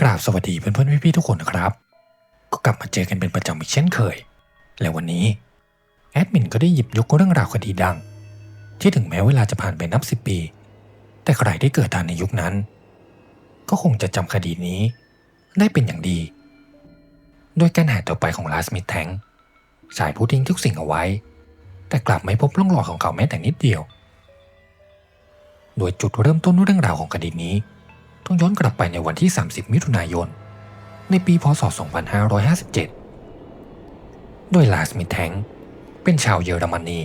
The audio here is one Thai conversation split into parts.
กราบสวัสดีเพื่อนๆพี่ๆทุกคนนะครับ ก็กลับมาเจอกันเป็นประจำอีกเช่นเคย และวันนี้แอดมินก็ได้หยิบยกเรื่องราวคดีดัง ที่ถึงแม้เวลาจะผ่านไปนับสิบปี แต่ใครที่เกิดทันในยุคนั้น ก็คงจะจำคดีนี้ได้เป็นอย่างดี โดยการหายตัวไปของลาสมิธแทงชายผู้ทิ้งทุกสิ่งเอาไว้ แต่กลับไม่พบร่องรอยของเขาแม้แต่นิดเดียว โดยจุดเริ่มต้นเรื่องราวของคดีนี้ ต้องย้อนกลับไปในวันที่ 30 มิถุนายน ในปีพศ 2557 โดยลาสมิธแทงเป็นชาวเยอรมนี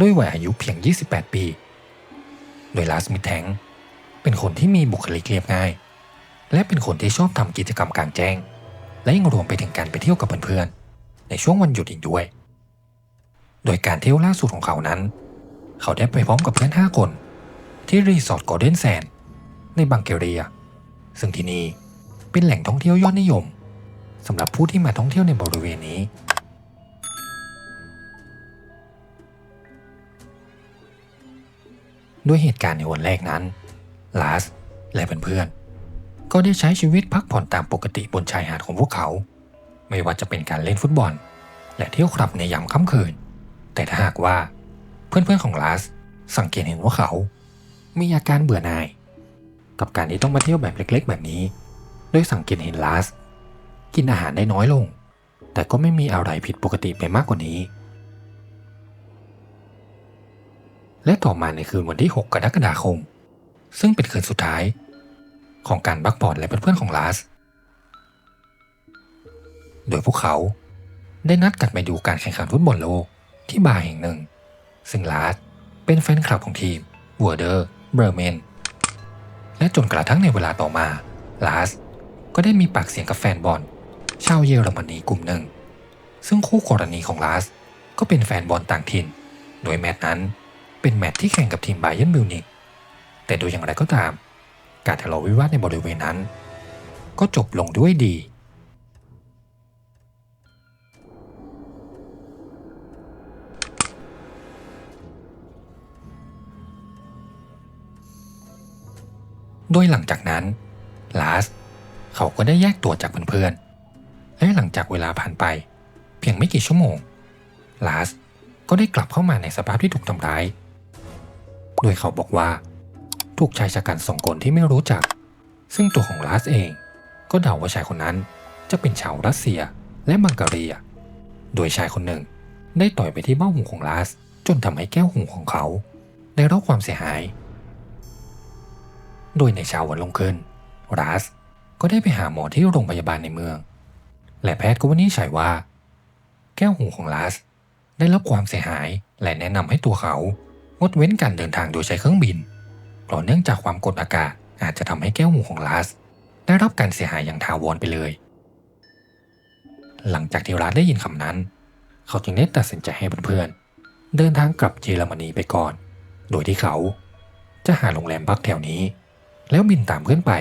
ด้วยวัยอายุเพียง 28 ปี โดยลาสมิธแทงเป็นคนที่มีบุคลิกเรียบง่าย และเป็นคนที่ชอบทำกิจกรรมกลางแจ้ง และยังรวมไปถึงการไปเที่ยวกับเพื่อนๆ ในช่วงวันหยุดอีกด้วย โดยการเที่ยวล่าสุดของเขานั้น เขาได้ไปพร้อมกับเพื่อน 5 คน ที่รีสอร์ทโกลเด้นแซน ในบังเกเรีย ซึ่งที่นี่เป็นแหล่งท่องเที่ยวยอดนิยมสำหรับผู้ที่มาท่องเที่ยวในบริเวณนี้ ด้วยเหตุการณ์ในวันแรกนั้นลาสและเพื่อนๆก็ได้ใช้ชีวิตพักผ่อนตามปกติบนชายหาดของพวกเขา ไม่ว่าจะเป็นการเล่นฟุตบอล และเที่ยวคลับในยามค่ำคืน แต่ถ้าหากว่าเพื่อนๆของลาสสังเกตเห็นว่าเขา มีอาการเบื่อหน่าย กับการที่ต้องมาเที่ยวแบบเล็ก ๆ แบบนี้ โดยสังเกตเห็นลาส กินอาหารได้น้อยลง แต่ก็ไม่มีอะไรผิดปกติไปมากกว่านี้ และต่อมาในคืนวันที่ 6 กรกฎาคม ซึ่งเป็นคืนสุดท้าย ของการบักบอดและเพื่อนๆของลาส โดยพวกเขาได้นัดกันไปดูการแข่งขันฟุตบอลโลกที่บาร์แห่งหนึ่ง ซึ่งลาสเป็นแฟนคลับของทีมวัวเดอร์เบอร์เมน และจนกระทั่งในเวลาต่อมาลาสก็ได้มีปากเสียงกับแฟนบอลชาวเยอรมนีกลุ่มหนึ่ง ซึ่งคู่กรณีของลาสก็เป็นแฟนบอลต่างถิ่น โดยแมตช์นั้นเป็นแมตช์ที่แข่งกับทีมไบเอ็นมิวนิกแต่โดยอย่างไรก็ตาม การทะเลาะวิวาทในบริเวณนั้น ก็จบลงด้วยดี โดยหลังจากนั้นลาสเขาก็ได้แยกตัวจากเพื่อนๆ และหลังจากเวลาผ่านไป เพียงไม่กี่ชั่วโมงลาสก็ได้กลับเข้ามาในสภาพที่ถูกทำร้าย โดยเขาบอกว่า ถูกชายชะกันสองคนที่ไม่รู้จัก ซึ่งตัวของลาสเองก็เดาว่าชายคนนั้นจะเป็นชาวรัสเซียและบังการีโดยชายคนหนึ่งได้ต่อยไปที่เบ้าหูของลาส จนทำให้แก้วหูของเขา ได้รับความเสียหาย โดยในเช้าวันลงขึ้น รัสก็ได้ไปหาหมอที่โรงพยาบาลในเมือง และแพทย์ก็วินิจฉัยว่า แก้วหูของลัสได้รับความเสียหายและแนะนำให้ตัวเขางดเว้นการเดินทางโดยใช้เครื่องบิน เพราะเนื่องจากความกดอากาศอาจจะทำให้แก้วหูของลัสได้รับการเสียหายอย่างถาวรไปเลย หลังจากที่รัสได้ยินคำนั้น เขาจึงได้ตัดสินใจให้เพื่อนๆเดินทางกลับเยอรมนีไปก่อน โดยที่เขาจะหาโรงแรมพักแถวนี้ แล้วบินตามเพื่อนไป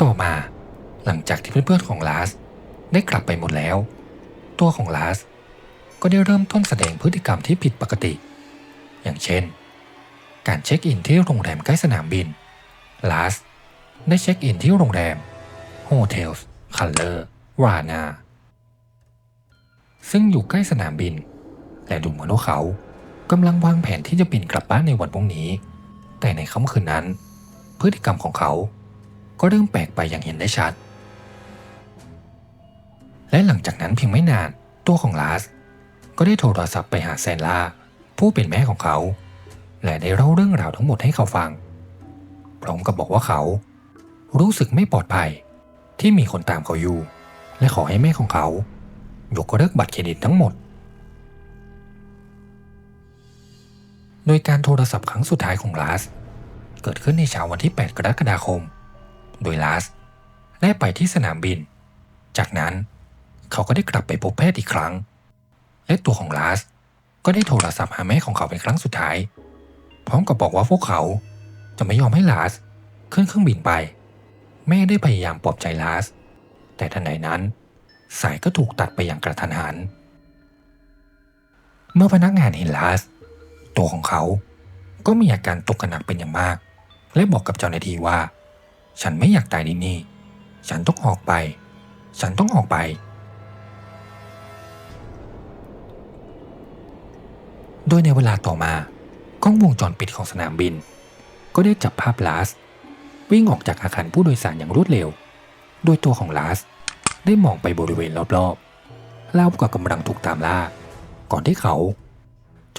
ต่อมาหลังจากที่เพื่อนๆของลาสได้กลับไปหมดแล้ว ตัวของลาสก็ได้เริ่มต้นแสดงพฤติกรรมที่ผิดปกติ อย่างเช่น การเช็คอินที่โรงแรมใกล้สนามบิน ลาสได้เช็คอินที่โรงแรมโฮเทลส์คัลเลอร์วานาซึ่งอยู่ใกล้สนามบิน และดูเหมือนว่าเขา กำลังวางแผนที่จะบินกลับบ้านในวันพรุ่งนี้ แต่ในค่ำคืนนั้น พฤติกรรมของเขา ก็เริ่มแปลกไปอย่างเห็นได้ชัด และหลังจากนั้นเพียงไม่นานตัวของลาส ก็ได้โทรศัพท์ไปหาแซนลาผู้เป็นแม่ของเขา และได้เล่าเรื่องราวทั้งหมดให้เขาฟัง พร้อมกับบอกว่าเขา รู้สึกไม่ปลอดภัยที่มีคนตามเขาอยู่ และขอให้แม่ของเขา ยกเลิกบัตรเครดิตทั้งหมด โดยการโทรศัพท์ครั้งสุดท้ายของลาส เกิดขึ้นในเช้าวันที่ 8 กรกฎาคม โดยลาสได้ไปที่สนามบิน จากนั้นเขาก็ได้กลับไปพบแพทย์อีกครั้ง และตัวของลาสก็ได้โทรศัพท์หาแม่ของเขาเป็นครั้งสุดท้าย พร้อมกับบอกว่าพวกเขาจะไม่ยอมให้ลาสขึ้นเครื่องบินไป แม่ได้พยายามปลอบใจลาส แต่ทันใดนั้น สายก็ถูกตัดไปอย่างกระทันหัน เมื่อพนักงานเห็นลาส ตัวของเขา ก็มีอาการตกกระหนักเป็นอย่างมาก และบอกกับเจ้าหน้าที่ว่า ฉันไม่อยากตายที่นี่ ฉันต้องออกไป ฉันต้องออกไป โดยในเวลาต่อมากล้องวงจรปิดของสนามบิน ก็ได้จับภาพลาส วิ่งออกจากอาคารผู้โดยสารอย่างรวดเร็ว โดยตัวของลาสได้มองไปบริเวณรอบๆเล่าวกับกำลังถูกตามล่า ก่อนที่เขา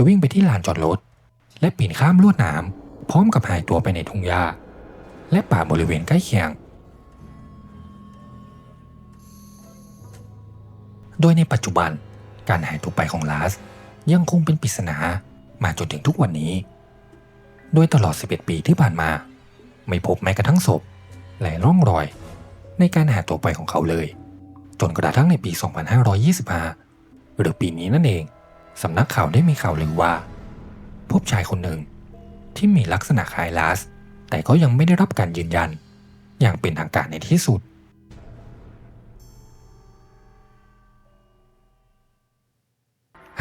จะวิ่งไปที่ลานจอดรถ และปีนข้ามลวดหนามพร้อมกับหายตัวไปในทุ่งหญ้า และป่าบริเวณใกล้เคียง โดยในปัจจุบันการหายตัวไปของลาส ยังคงเป็นปริศนามาจนถึงทุกวันนี้ โดยตลอด 11 ปีที่ผ่านมา ไม่พบแม้กระทั่งศพและร่องรอย ในการหายตัวไปของเขาเลย จนกระทั่งในปี 2525 หรือปีนี้นั่นเอง สำนักข่าวได้มีข่าวลือว่า พบชายคนหนึ่งที่มีลักษณะคล้ายลาส แต่ก็ยังไม่ได้รับการยืนยัน อย่างเป็นทางการในที่สุด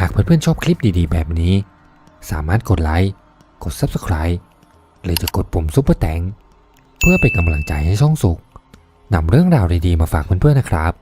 หากเพื่อนๆชอบคลิปดีๆ แบบนี้ สามารถกดไลค์ กด Subscribe หรือจะกดปุ่มซุปเปอร์แตงเพื่อเป็นกำลังใจให้ช่องสุขนำเรื่องราวดีๆมาฝากเพื่อนๆนะครับ